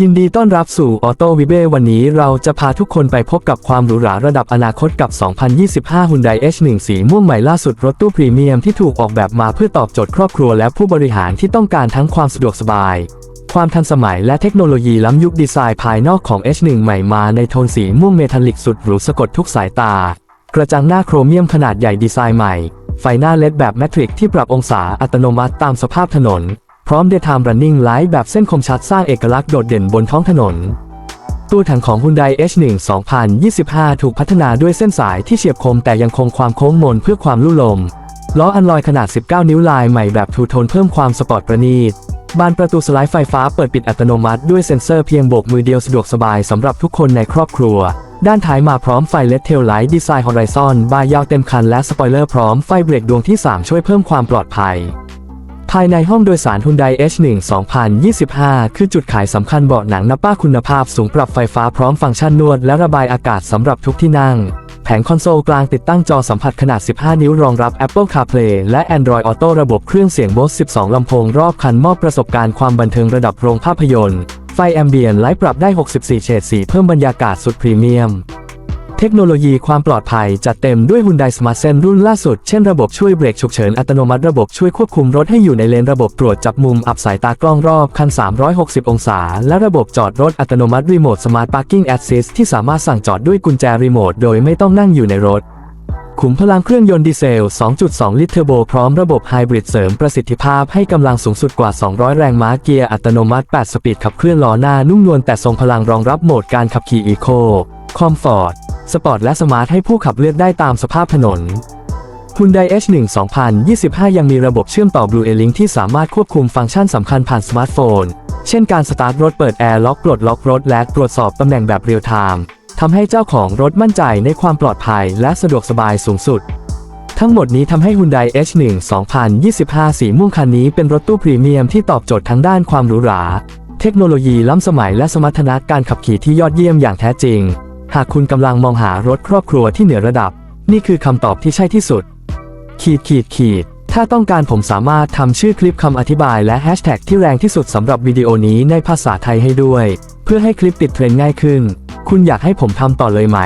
ยินดีต้อนรับสู่ออโต้วิเบวันนี้เราจะพาทุกคนไปพบกับความหรูหราระดับอนาคตกับ 2025 Hyundai H1 สีม่วงใหม่ล่าสุดรถตู้พรีเมียมที่ถูกออกแบบมาเพื่อตอบโจทย์ครอบครัวและผู้บริหารที่ต้องการทั้งความสะดวกสบาย ความทันสมัยและเทคโนโลยีล้ำยุคดีไซน์ภายนอกของ H1 ใหม่มาในโทนสีม่วงเมทัลลิกสุดหรูสะกดทุกสายตา กระจังหน้าโครเมียมขนาดใหญ่ดีไซน์ใหม่ ไฟหน้าเลดแบบแมทริกที่ปรับองศาอัตโนมัติตามสภาพถนน พร้อม Daytime Running Light แบบเส้นคมชัดสร้างเอกลักษณ์โดดเด่นบนท้องถนน ตัวถังของ Hyundai H1 2025 ถูกพัฒนาด้วยเส้นสายที่เฉียบคมแต่ยังคงความโค้งมนเพื่อความลู่ลม ล้ออันลอยขนาด 19 นิ้วลายใหม่แบบทูโทนเพิ่มความสปอร์ตประณีต บานประตูสไลด์ไฟฟ้าเปิดปิดอัตโนมัติด้วยเซ็นเซอร์เพียงโบกมือเดียวสะดวกสบายสำหรับทุกคนในครอบครัวด้านท้ายมาพร้อมไฟเลดเทลไลท์ดีไซน์ฮอริซอนบายยาวเต็มคันและสปอยเลอร์พร้อมไฟเบรกดวงที่ 3 ช่วยเพิ่มความปลอดภัย ภายในห้องโดยสาร Hyundai H1 2025 คือจุดขายสำคัญเบาะหนังนับป้าคุณภาพสูงปรับไฟฟ้าพร้อมฟังก์ชันนวดและระบายอากาศสำหรับทุกที่นั่ง แผงคอนโซลกลางติดตั้งจอสัมผัสขนาด 15 นิ้วรองรับ Apple CarPlay และ Android Auto ระบบเครื่องเสียง Bose 12 ลำโพงรอบคันมอบประสบการณ์ความบันเทิงระดับโรงภาพยนตร์ ไฟแอมเบียนไลท์ปรับได้ 64 เฉดสีเพิ่มบรรยากาศสุดพรีเมียม ทคโนโลยีความปลอดภัยจัดเต็มด้วย Hyundai Smart Sense รุ่นล่าสุด เช่นระบบช่วยเบรกฉุกเฉินอัตโนมัติระบบช่วยควบคุมรถให้อยู่ในเลนระบบตรวจจับมุมอับสายตากล้องรอบคัน 360 องศา และระบบจอดรถอัตโนมัติรีโมท Smart Parking Assist ที่สามารถสั่งจอดด้วยกุญแจรีโมทโดยไม่ต้องนั่งอยู่ในรถขุมพลังเครื่องยนต์ดีเซล 2.2 ลิตรเทอร์โบ พร้อมระบบไฮบริดเสริมประสิทธิภาพให้กำลังสูงสุดกว่า 200 แรงม้าเกียร์อัตโนมัติ 8 สปีดขับเคลื่อนล้อหน้านุ่มนวลแต่ทรงพลังรองรับโหมดการขับขี่อีโคคอมฟอร์ต สปอร์ตและสมาร์ทให้ผู้ขับเลือกได้ตามสภาพถนน Hyundai H1 2025 ยังมีระบบเชื่อมต่อ Blue A-Link ที่สามารถควบคุมฟังก์ชันสำคัญผ่านสมาร์ทโฟน เช่นการสตาร์ทรถเปิดแอร์ล็อกปลดล็อกรถและตรวจสอบตำแหน่งแบบเรียลไทม์ทำให้เจ้าของรถมั่นใจในความปลอดภัยและสะดวกสบายสูงสุด ทั้งหมดนี้ทำให้ Hyundai H1 2025 สีม่วงคันนี้เป็นรถตู้พรีเมียมที่ตอบโจทย์ทั้งด้านความหรูหรา เทคโนโลยีล้ำสมัยและสมรรถนะการขับขี่ที่ยอดเยี่ยมอย่างแท้จริง หากคุณกำลังมองหารถครอบครัวที่เหนือระดับ นี่คือคำตอบที่ใช่ที่สุด ขีดขีดขีด ถ้าต้องการผมสามารถทำชื่อคลิปคำอธิบายและแฮชแท็กที่แรงที่สุดสำหรับวิดีโอนี้ในภาษาไทยให้ด้วย เพื่อให้คลิปติดเทรนด์ง่ายขึ้น คุณอยากให้ผมทำต่อเลยไหม